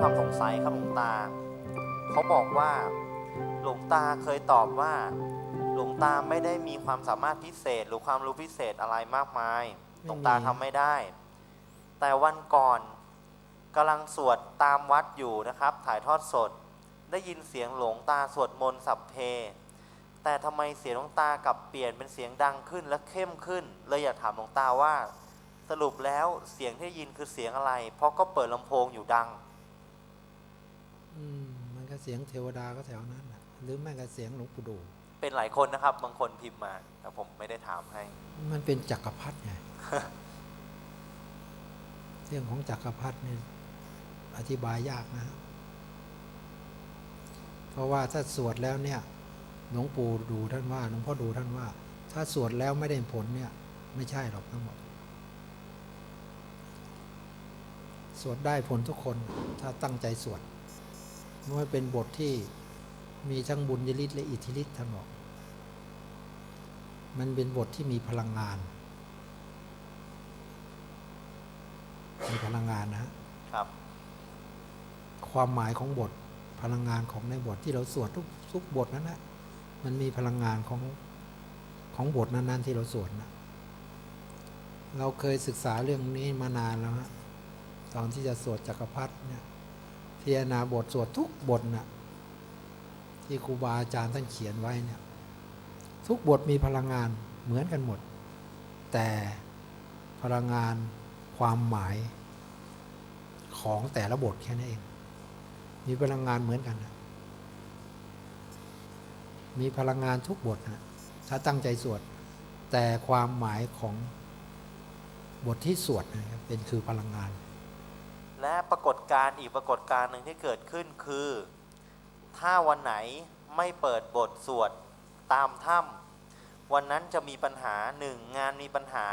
ความสงสัยครับหลวงตา เขาบอกว่าหลวงตาเคยตอบว่า หลวงตาไม่ได้มีความสามารถพิเศษ หรือความรู้พิเศษอะไรมากมาย หลวงตาทำไม่ได้ แต่วันก่อนกำลังสวดตามวัดอยู่นะครับ ถ่ายทอดสด ได้ยินเสียงหลวงตาสวดมนต์สัพเพ แต่ทำไมเสียงหลวงตากลับเปลี่ยนเป็นเสียงดังขึ้นและเข้มขึ้น เลยอยากถามหลวงตาว่า สรุปแล้วเสียงที่ยินคือเสียงอะไร เพราะก็เปิดลำโพงอยู่ดัง เสียงเทวดาก็แถวนั้นน่ะหรือแม่ก็เสียงหลวงปู่ดู เป็นหลายคนนะครับ บางคนพิมพ์มาแต่ผมไม่ได้ถามให้ มันเป็นจักรพรรดิไงเรื่องของจักรพรรดินี่อธิบายยากนะ เพราะว่าถ้าสวดแล้วเนี่ยหลวงปู่ดูท่านว่าหลวงพ่อดูท่านว่า ถ้าสวดแล้วไม่ได้ผลเนี่ย ไม่ใช่หรอกทั้งหมดสวดได้ผลทุกคนถ้าตั้งใจสวด มันเป็นบทที่มีทั้งบุญยฤทธิ์และอิทธิฤทธิ์ท่านบอก มันเป็นบทที่มีพลังงาน มีพลังงานนะฮะครับ ความหมายของบทพลังงานของในบทที่เราสวดทุกทุกบทนั้นนะมันมีพลังงานของของบทนั้นๆที่เราสวดนะเราเคยศึกษาเรื่องนี้มานานแล้วฮะตอนที่จะสวดจักรพรรดิเนี่ย พิจารณาบทสวดทุกบทนะที่ครูบาอาจารย์ท่านเขียนไว้เนี่ยทุกบทมีพลังงานเหมือนกันหมด แต่พลังงานความหมายของแต่ละบทแค่นั้นเอง มีพลังงานเหมือนกันนะมีพลังงานทุกบทนะถ้าตั้งใจสวด แต่ความหมายของบทที่สวดนะครับเป็นคือพลังงาน และปรากฏการณ์อีกปรากฏการณ์หนึ่งที่เกิดขึ้นคือ ถ้าวันไหนไม่เปิดบทสวดตามถ้ำวันนั้นจะมีปัญหาหนึ่งงานมีปัญหา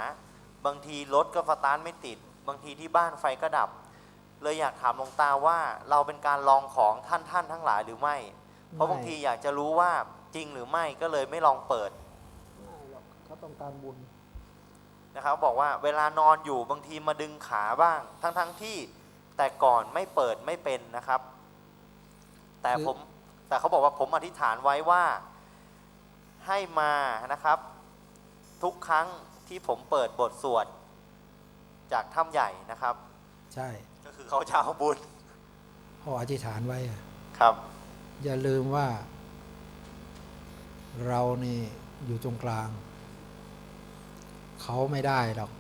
บางทีรถก็สตาร์ทไม่ติด บางทีที่บ้านไฟก็ดับ เลยอยากถามหลวงตาว่าเราเป็นการลองของท่านท่านทั้งหลายหรือไม่ เพราะบางทีอยากจะรู้ว่าจริงหรือไม่ก็เลยไม่ลองเปิดเขาต้องการบุญนะครับบอกว่าเวลานอนอยู่บางทีมาดึงขาบ้าง ทั้งๆทที่ แต่ก่อนไม่เปิดไม่เป็นนะครับ แต่คือผมแต่เขาบอกว่าผมอธิษฐานไว้ว่าให้มานะครับ ทุกครั้งที่ผมเปิดบทสวดจากถ้ำใหญ่นะครับ ใช่ ก็คือเขาจะเอาบุญพ่ออธิษฐานไว้อะครับ อย่าลืมว่า เรานี่อยู่ตรงกลาง เขาไม่ได้หรอก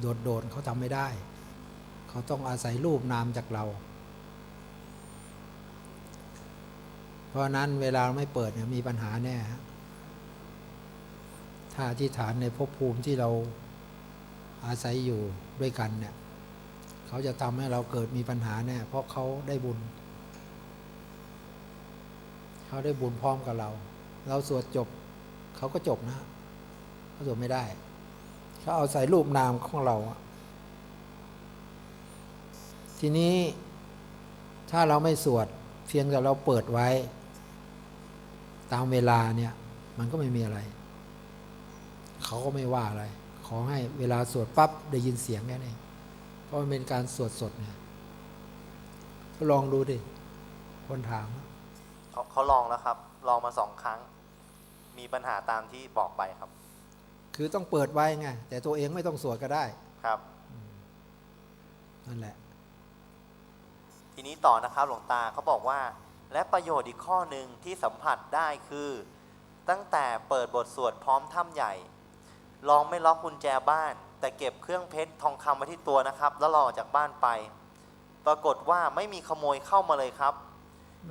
โดดโดดๆเขาทำไม่ได้ เขาต้องอาศัยรูปนามจากเรา เพราะนั้นเวลาไม่เปิดเนี่ยมีปัญหาแน่ฮะถ้าอธิษฐานในภพภูมิที่เราอาศัยอยู่ด้วยกันเนี่ยเขาจะทำให้เราเกิดมีปัญหาแน่ เพราะเขาได้บุญ เขาได้บุญพร้อมกับเรา เราสวดจบเขาก็จบนะเขาสวดไม่ได้เขาเอาใส่รูปนามของเราอะ ทีนี้ถ้าเราไม่สวดเพียงแต่เราเปิดไว้ ตามเวลาเนี่ย มันก็ไม่มีอะไร เขาก็ไม่ว่าอะไร ขอให้เวลาสวดปั๊บได้ยินเสียงแค่นั้นเองเพราะมันเป็นการสวดสดเนี่ยก็ลองดูดิคนถามเขาเขาลองแล้วครับ ลองมาสองครั้ง มีปัญหาตามที่บอกไปครับ คือต้องเปิดไว้ไงแต่ตัวเองไม่ต้องสวดก็ได้ครับนั่นแหละ ทีนี้ต่อนะครับหลวงตาเขาบอกว่า และประโยชน์อีกข้อหนึ่งที่สัมผัสได้คือ ตั้งแต่เปิดบทสวดพร้อมถ้ำใหญ่ ลองไม่ล็อกกุญแจบ้าน แต่เก็บเครื่องเพชรทองคำไว้ที่ตัวนะครับ แล้วรออจากบ้านไป ปรากฏว่าไม่มีขโมยเข้ามาเลยครับ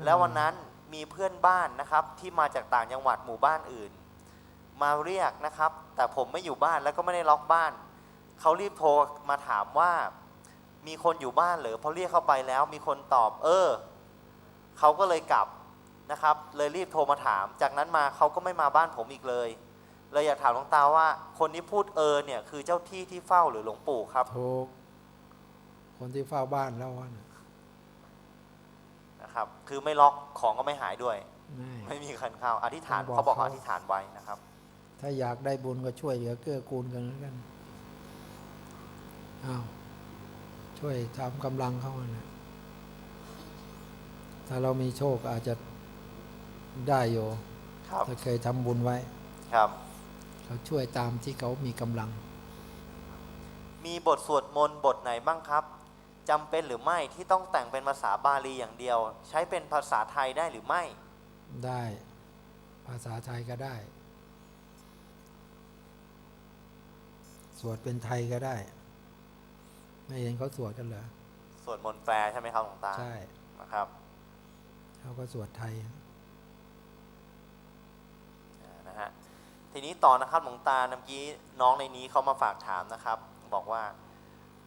แล้ววันนั้นมีเพื่อนบ้านนะครับที่มาจากต่างจังหวัดหมู่บ้านอื่น มาเรียกนะครับ แต่ผมไม่อยู่บ้านแล้วก็ไม่ได้ล็อกบ้านเขารีบโทรมาถามว่า มีคนอยู่บ้านเหรือพอเรียกเข้าไปแล้วมีคนตอบ เออเขาก็เลยกลับนะครับ เลยรีบโทรมาถาม จากนั้นมาเขาก็ไม่มาบ้านผมอีกเลย เลยอยากถามหลวงตาว่า คนที่พูดเออเนี่ยคือเจ้าที่ที่เฝ้าหรือหลวงปู่ครับถูกคนที่เฝ้าบ้านแล้วว่าน่ะนะครับ คือไม่ล็อกของก็ไม่หายด้วย ไม่ไม่ มีคันเข้าอธิษฐานต้องบอกเขาบอกเขา อธิษฐานไว้นะครับ ถ้าอยากได้บุญก็ช่วยเหลือเกื้อกูลกันแล้วกันอ้าว ช่วยทำกำลังเข้ามานะถ้าเรามีโชคอาจจะได้อยู่ครับถ้าเคยทำบุญไว้ ครับ เขาช่วยตามที่เขามีกำลัง มีบทสวดมนต์บทไหนบ้างครับจำเป็นหรือไม่ที่ต้องแต่งเป็นภาษาบาลีอย่างเดียว ใช้เป็นภาษาไทยได้หรือไม่ ได้ภาษาไทยก็ได้ สวดเป็นไทยก็ได้ ไม่เห็นเขาสวดกันเหรอสวดมนต์แปลใช่ไหมครับหลวงตาใช่นะครับเขาก็สวดไทยอ่านะฮะทีนี้ต่อนะครับหลวงตาเมื่อกี้น้องในนี้เขามาฝากถามนะครับ บอกว่า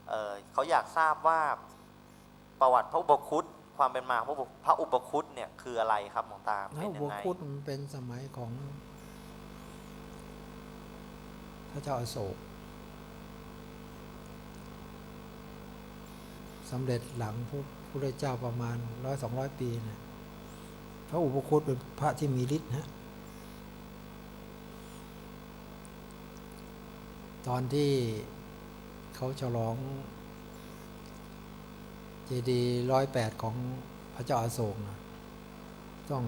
เอ่อเขาอยากทราบว่าประวัติพระอุปคุตความเป็นมาของพระอุปพระอุปคุตเนี่ยคืออะไรครับหลวงตาแล้เป็วนยับวงไงคุดมันเป็นสมัยของพระเจ้าอาโศก สำเร็จหลังพระพุทธเจ้าประมาณร้อยสองร้อยปีนี่ยพระอุปคุตเป็นพระที่มีฤทธิ์นะตอนที่เขาฉลองเจดีร้อยแปดของพระเจ้าอาโศกนะต้อง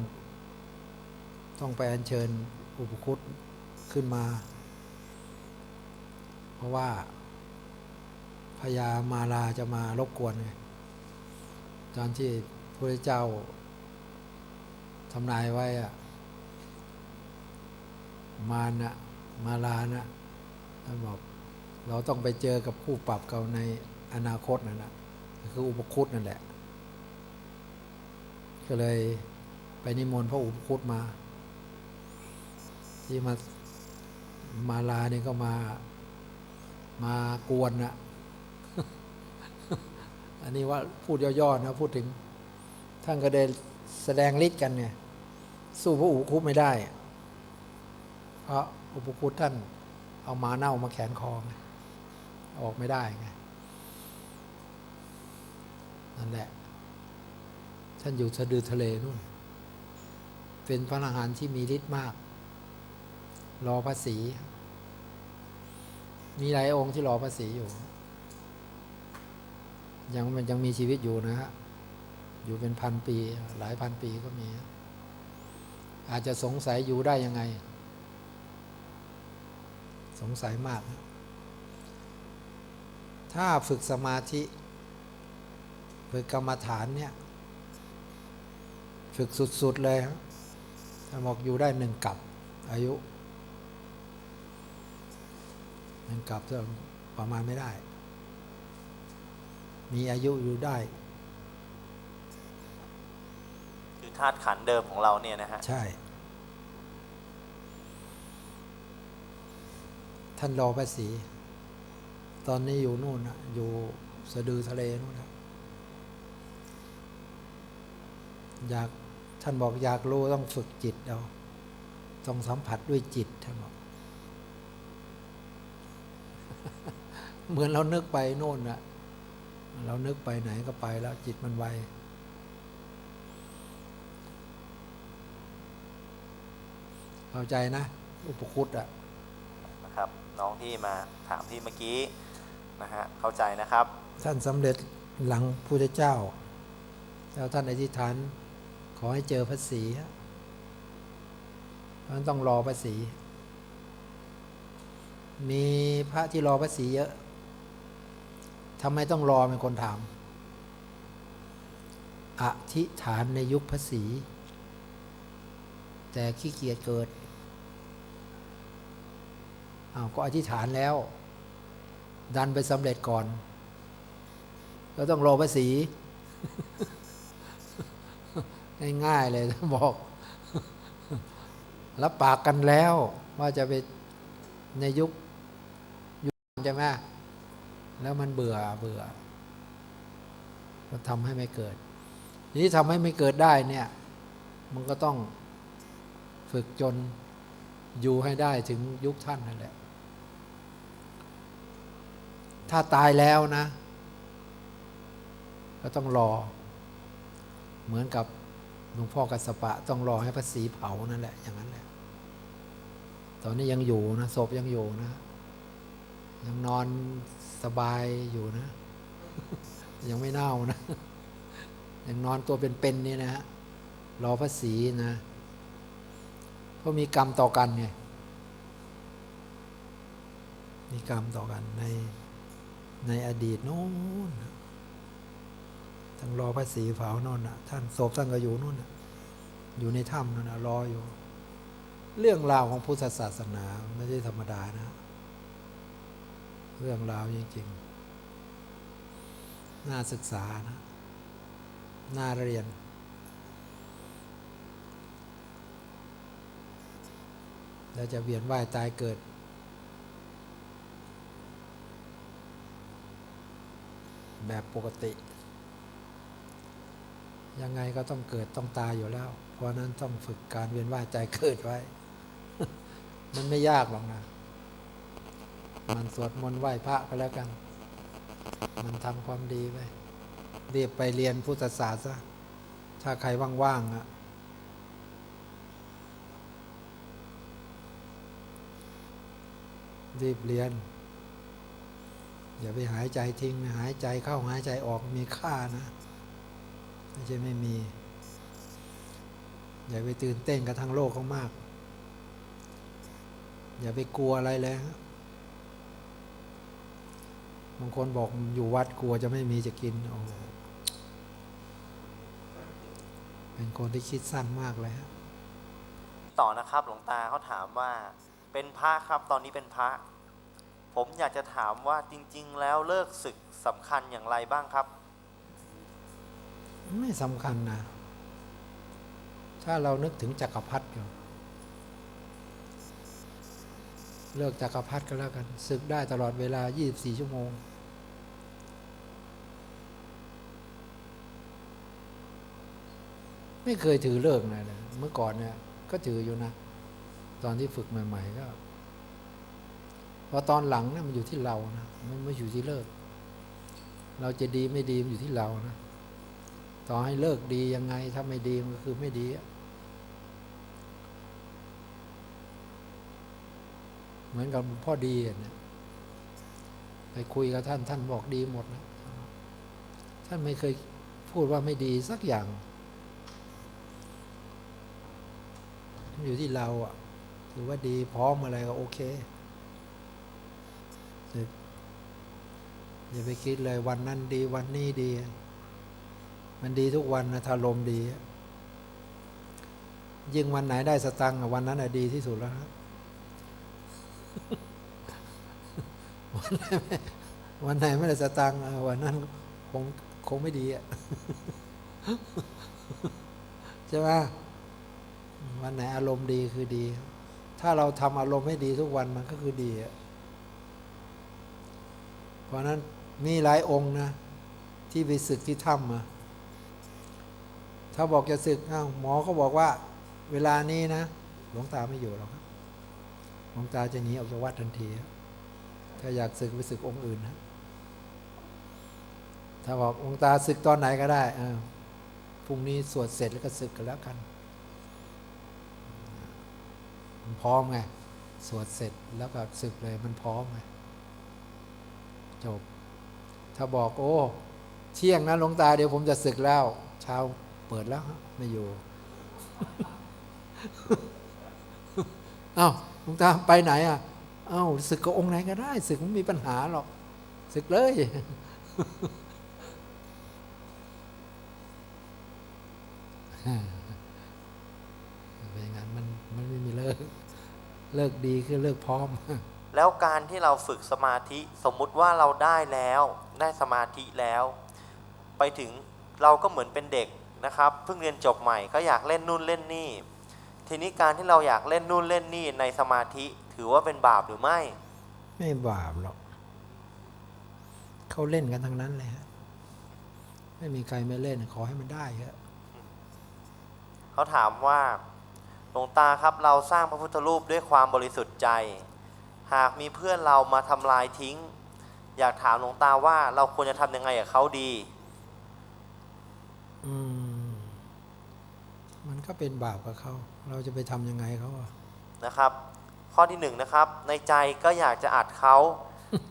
ต้องไปอัญเชิญอุปคุตขึ้นมา เพราะว่า พญามาลาจะมารบกวนไงตอนที่พระเจ้าทำนายไว้อะมานะมาลานะท่านบอกเราต้องไปเจอกับคู่ปรับเก่าในอนาคตนั่นแหละคืออุปคุตนั่นแหละ ก็เลยไปนิมนต์พระอุปคุตมา ที่มามาลาเนี่ยก็มา มากวนนะ อันนี้ว่าพูดย่อๆนะพูดถึง ท่านก็ได้แสดงฤทธิ์กันเนี่ย สู้พระอุคุไม่ได้ เพราะอุปคุตท่านเอามาเน่ามาแขนคองออกไม่ได้ไงนั่นแหละ ท่านอยู่สะดือทะเลนู่น เป็นพระอรหันต์ที่มีฤทธิ์มาก รอภาษี มีหลายองค์ที่รอภาษีอยู่ ยังมันยังมีชีวิตอยู่นะฮะ อยู่เป็นพันปี หลายพันปีก็มี อาจจะสงสัยอยู่ได้ยังไง สงสัยมาก ถ้าฝึกสมาธิฝึกกรรมฐานเนี่ย ฝึกสุดๆเลยครับถ้าบอกอยู่ได้หนึ่งกับ อายุหนึ่งกับจะประมาณไม่ได้ มีอายุอยู่ได้ คือธาตุขันธ์เดิมของเราเนี่ยนะฮะ ใช่ ท่านรอภาษี ตอนนี้อยู่นู่นนะอยู่สะดือทะเลนู่นนะอยากท่านบอกอยากรู้ต้องฝึกจิตเอาต้องสัมผัสด้วยจิตท่านบอกเหมือนเรานึกไปโน่นนะ เรานึกไปไหนก็ไปแล้วจิตมันไวเข้าใจนะ อุปคุตอะนะครับ น้องที่มาถามพี่เมื่อกี้นะฮะเข้าใจนะครับ ท่านสำเร็จหลังพุทธเจ้า แล้วท่านอธิษฐานขอให้เจอพระศรีเพราะฉะนั้นต้องรอพระศรีมีพระที่รอพระศรีเยอะ ทำไมต้องรอเป็นคนถาม อธิษฐานในยุคพระศรีแต่ขี้เกียจเกิดอ้าวก็อธิษฐานแล้ว ดันไปสำเร็จก่อน ก็ต้องรอภาษี ง่ายๆเลยบอก รับปากกันแล้ว ว่าจะไปในยุคยุคใช่ไหม แล้วมันเบื่อเบื่อ มันทำให้ไม่เกิด ทีนี้ทำให้ไม่เกิดได้เนี่ย มันก็ต้องฝึกจนอยู่ให้ได้ถึงยุคท่านนั่นแหละ ถ้าตายแล้วนะ ก็ต้องรอ เหมือนกับหลวงพ่อกัสสปะ ต้องรอให้พระศรีเผานั่นแหละ อย่างนั้นแหละ ตอนนี้ยังอยู่นะศพยังอยู่นะ ยังนอน สบายอยู่นะ ยังไม่เน่านะย่างนอนตัวเป็นๆเนี่ยนะฮะรอพระศรีนะเพราะมีกรรมต่อกันไงมีกรรมต่อกันในในอดีตโน้นทั้งรอพระศรีเผาโน่นน่ะท่านศพท่านก็อยู่โน่นนะอยู่ในถ้ำนั่นนะรออยู่ เรื่องราวของพุทธศาสนาไม่ใช่ธรรมดานะ เรื่องราวจริงๆ น่าศึกษานะ น่าเรียนแล้วจะเวียนว่ายตายเกิด แบบปกติ ยังไงก็ต้องเกิดต้องตายอยู่แล้ว เพราะนั้นต้องฝึกการเวียนว่ายใจเกิดไว้ มันไม่ยากหรอกนะ มันสวดมนต์ไหว้พระก็แล้วกัน มันทำความดีไปเรียบไปเรียนพุทธศาสตร์ซะถ้าใครว่างๆอะรีบเรียน อย่าไปหายใจทิ้งหายใจเข้าหายใจออกมีค่านะไม่ใช่ไม่มี อย่าไปตื่นเต้นกับทางโลกเขามาก อย่าไปกลัวอะไรเลย บางคนบอกอยู่วัดกลัวจะไม่มีจะกินโอ้โหเป็นคนที่คิดสั้นมากเลยฮะต่อนะครับ หลวงตาเขาถามว่า เป็นพระครับ ตอนนี้เป็นพระ ผมอยากจะถามว่าจริง ๆ แล้วเลิกศึกสำคัญอย่างไรบ้างครับ ไม่สำคัญนะ ถ้าเรานึกถึงจักรพรรดิอยู่ เลิกจักรพรรดิก็แล้วกันศึกได้ตลอดเวลา 24 ชั่วโมง ไม่เคยถือเลิกนะเลยเมื่อก่อนเนี่ย ก็ถืออยู่นะ ตอนที่ฝึกใหม่ ๆ ก็พอตอนหลังเนี่ยมันอยู่ที่เรานะมันไม่อยู่ที่เลิก เราจะดีไม่ดีมันอยู่ที่เรานะ ต่อให้เลิกดียังไงถ้าไม่ดีมันก็คือไม่ดีอะเห มือนกับพ่อดีอะเนี่ยไปคุยกับท่านท่านบอกดีหมดนะท่านไม่เคยพูดว่าไม่ดีสักอย่าง อยู่ที่เราอะถือว่าดีพร้อมอะไรก็โอเคอย่าไปคิดเลยวันนั้นดีวันนี้ดี มันดีทุกวันนะถ้าลมดี ยิ่งวันไหนได้สตังค์วันนั้นอะดีที่สุดแล้วนะ วันไหนไม่วันไหนไม่ได้สตังค์วันนั้นคงคงไม่ดีอะใช่ไหมวันไหนอารมณ์ดีคือดี ถ้าเราทำอารมณ์ให้ดีทุกวันมันก็คือดีอะเพราะนั้นมีหลายองค์นะ ที่ไปศึกที่ถ้ำมาถ้าบอกจะศึกอ้าวหมอเขาบอกว่า เวลานี้นะ หลวงตาไม่อยู่หรอก ครับหลวงตาจะหนีออกจากวัดทันที ถ้าอยากศึกไปศึกองค์อื่นนะถ้าบอกหลวงตาศึกตอนไหนก็ได้อ้าพรุ่งนี้สวดเสร็จแล้วก็ศึกกันแล้วกันมันพร้อมไงสวดเสร็จแล้วก็ศึกเลยมันพร้อมไงจบ ถ้าบอกโอ้ เที่ยงนะหลวงตาเดี๋ยวผมจะศึกแล้วเช้าเปิดแล้วไม่อยู่เอ้าว งตาไปไหนอะ เอ้าศึกกับองค์ไหนก็ได้ศึกไม่มีปัญหาหรอกศึกเลยเป็นอย่างนั้นมันมันไม่มีเลิก เลิกดีคือเลิกพร้อม แล้วการที่เราฝึกสมาธิสมมุติว่าเราได้แล้ว ได้สมาธิแล้ว ไปถึงเราก็เหมือนเป็นเด็กนะครับ เพิ่งเรียนจบใหม่ก็อยากเล่นนู่นเล่นนี่ ทีนี้การที่เราอยากเล่นนู่นเล่นนี่ในสมาธิถือว่าเป็นบาปหรือไม่ ไม่บาปหรอกเขาเล่นกันทั้งนั้นเลยฮะไม่มีใครไม่เล่นขอให้มันได้ครับเขาถามว่าหลวงตาครับเราสร้างพระพุทธรูปด้วยความบริสุทธิ์ใจ หากมีเพื่อนเรามาทำลายทิ้ง อยากถามหลวงตาว่าเราควรจะทำยังไงกับเขาดี อืม มัน ก็เป็นบาปกับเขา เราจะไปทำยังไงเขาอะนะครับ ข้อที่หนึ่งนะครับ ในใจก็อยากจะอัดเขา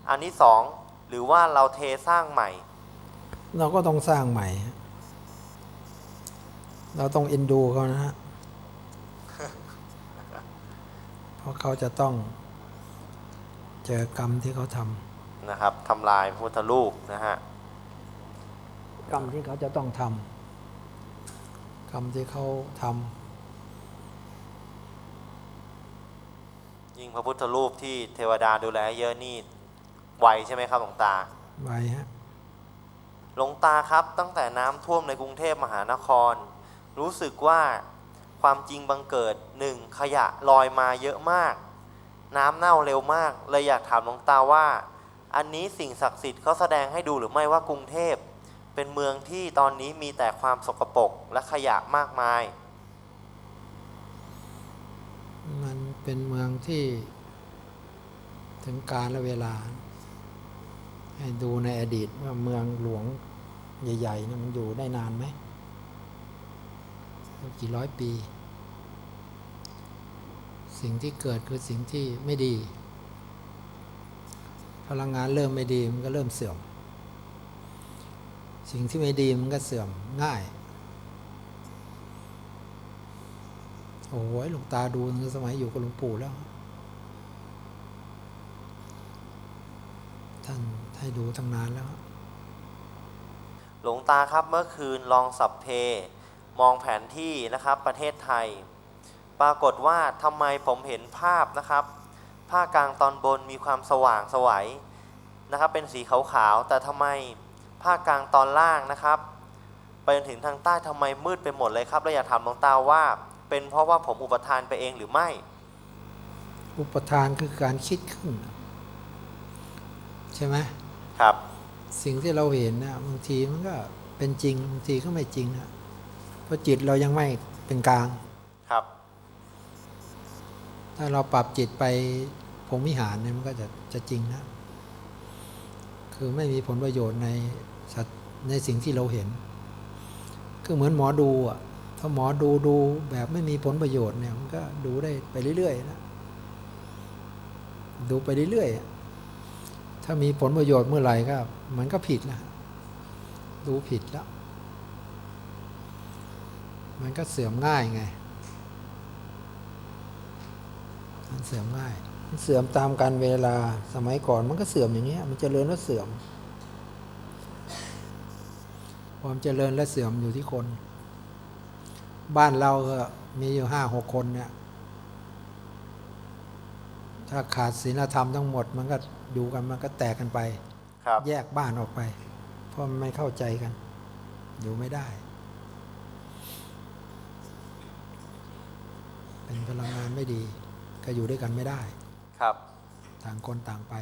อันที่สองหรือว่าเราเทสร้างใหม่ เราก็ต้องสร้างใหม่ฮะเราต้องเอ็นดูเขานะฮะเพราะเขาจะต้อง เจอกรรมที่เขาทนะครับทำลายพระพุทธรูปนะฮะำกรรมที่เขาจะต้องทำ กรรมที่เขาทยิ่งพระพุทธรูปที่เทวดาดูแลเยอะนี่ไวใช่ไหมครับหลวงตาำไว้ฮะหลวงตาครับตั้งแต่น้ำท่วมในกรุงเทพมหานคร รู้สึกว่าความจริงบังเกิดหนึ่งขยะลอยมาเยอะมาก น้ำเน่าเร็วมากเลยอยากถามหลวงตาว่า อันนี้สิ่งศักดิ์สิทธิ์เขาแสดงให้ดูหรือไม่ว่ากรุงเทพ เป็นเมืองที่ตอนนี้มีแต่ความสกปรกและขยะมากมาย มันเป็นเมืองที่ถึงการและเวลา ให้ดูในอดีตว่าเมืองหลวงใหญ่ๆนี่ยมันอยู่ได้นานไหมกี่ร้อยปี สิ่งที่เกิดคือสิ่งที่ไม่ดี พลังงานเริ่มไม่ดีมันก็เริ่มเสื่อม สิ่งที่ไม่ดีมันก็เสื่อมง่าย โอ้ยหลวงตาดูสมัยอยู่กับหลวงปู่แล้ว ท่านให้ดูตั้งนานแล้ว หลวงตาครับเมื่อคืนลองสับเพ มองแผนที่นะครับประเทศไทย ปรากฏว่าทำไมผมเห็นภาพนะครับ ภาคกลางตอนบนมีความสว่างสวยนะครับ เป็นสีขาวๆแต่ทำไม ภาคกลางตอนล่างนะครับ ไปจนถึงทางใต้ทำไมมืดไปหมดเลยครับเราอยากถามหลวงตาว่า เป็นเพราะว่าผมอุปทานไปเองหรือไม่ อุปทานคือการคิดขึ้น ใช่ไหมครับ สิ่งที่เราเห็นนะบางทีมันก็เป็นจริงบางทีก็ไม่จริงนะเพราะจิตเรายังไม่เป็นกลางครับ ถ้าเราปรับจิตไปพรหมวิหารเนี่ยมันก็จะจะจริงนะ คือไม่มีผลประโยชน์ในในสิ่งที่เราเห็นก็เหมือนหมอดูอะถ้าหมอดูดูแบบไม่มีผลประโยชน์เนี่ยมันก็ดูได้ไปเรื่อยๆนะดูไปเรื่อยๆถ้ามีผลประโยชน์เมื่อไหร่ก็มันก็ผิดแล้วดูผิดแล้ว มันก็เสื่อมง่ายไง มันเสื่อมง่าย เสื่อมตามการเวลาสมัยก่อนมันก็เสื่อมอย่างเงี้ยมันเจริญแล้วเสื่อม ความเจริญและเสื่อมอยู่ที่คน บ้านเราก็มีอยู่ห้าหกคนเนี่ย ถ้าขาดศีลธรรมทั้งหมด มันก็อยู่กันมันก็แตกกันไปครับแยกบ้านออกไป เพราะมันไม่เข้าใจกัน อยู่ไม่ได้ เป็นพลังงานไม่ดี ก็อยู่ด้วยกันไม่ได้ ครับ ต่างคนต่างไป